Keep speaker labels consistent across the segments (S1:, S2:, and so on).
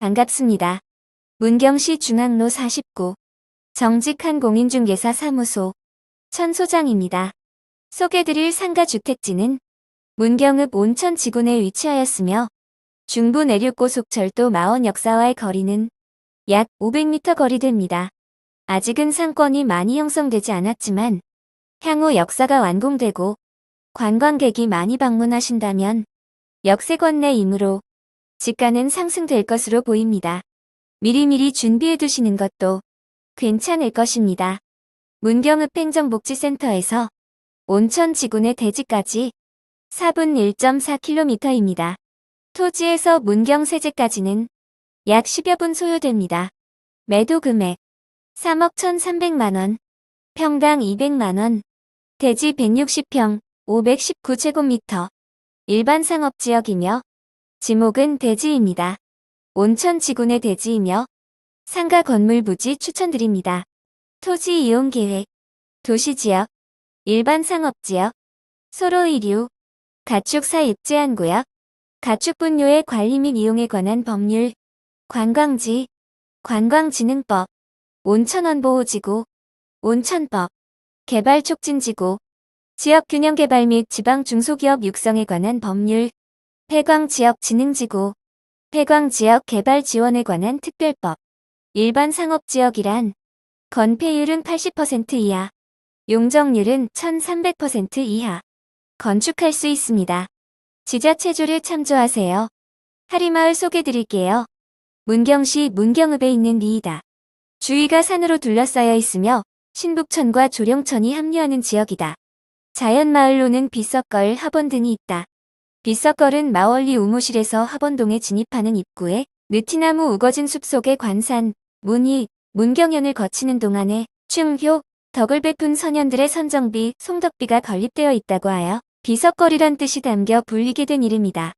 S1: 반갑습니다. 문경시 중앙로 49 정직한 공인중개사 사무소 천 소장입니다. 소개드릴 상가주택지는 문경읍 온천 지구내에 위치하였으며 중부 내륙고속철도 마원 역사와의 거리는 약 500m 거리 됩니다. 아직은 상권이 많이 형성되지 않았지만 향후 역사가 완공되고 관광객이 많이 방문하신다면 역세권 내이므로 집가는 상승될 것으로 보입니다. 미리미리 준비해 두시는 것도 괜찮을 것입니다. 문경읍 행정복지센터에서 온천 지구내 대지까지 4분 1.4km입니다. 토지에서 문경 세제까지는 약 10여 분 소요됩니다. 매도 금액 3억 1,300만원, 평당 200만원, 대지 160평, 519제곱미터, 일반 상업지역이며 지목은 대지입니다. 온천 지구내 대지이며 상가 건물 부지 추천드립니다. 토지 이용 계획, 도시 지역, 일반 상업 지역, 소로 이류, 가축 사입 제한 구역, 가축 분뇨의 관리 및 이용에 관한 법률, 관광지, 관광진흥법, 온천원 보호지구, 온천법, 개발 촉진지구, 지역균형개발 및 지방 중소기업 육성에 관한 법률, 폐광지역진흥지구, 폐광지역 개발 지원에 관한 특별법, 일반 상업지역이란 건폐율은 80% 이하, 용적률은 1300% 이하, 건축할 수 있습니다. 지자체조를 참조하세요. 하리마을 소개드릴게요. 문경시 문경읍에 있는 리이다. 주위가 산으로 둘러싸여 있으며 신북천과 조령천이 합류하는 지역이다. 자연마을로는 비석걸 합원 등이 있다. 비석걸은 마월리 우무실에서 합원동에 진입하는 입구에 느티나무 우거진 숲속의 관산, 문희, 문경연을 거치는 동안에 충효, 덕을 베푼 선현들의 선정비, 송덕비가 건립되어 있다고 하여 비석거리란 뜻이 담겨 불리게 된 이름이다.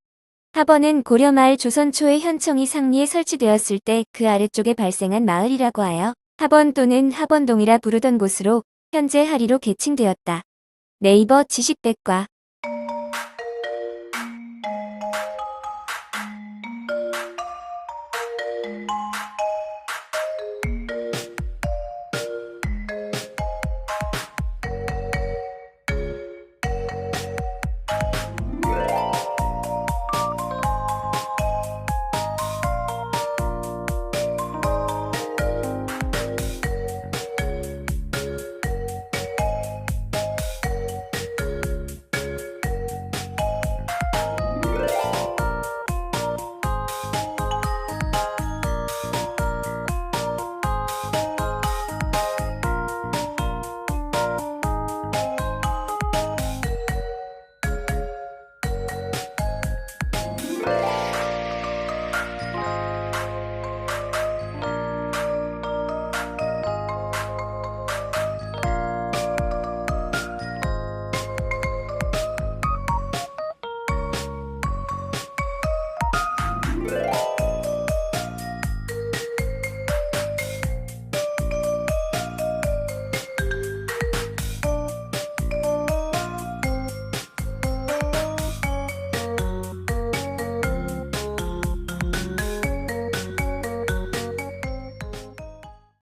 S1: 합원은 고려마을 조선 초의 현청이 상리에 설치되었을 때 그 아래쪽에 발생한 마을이라고 하여 합원 또는 합원동이라 부르던 곳으로 현재 하리로 개칭되었다. 네이버 지식백과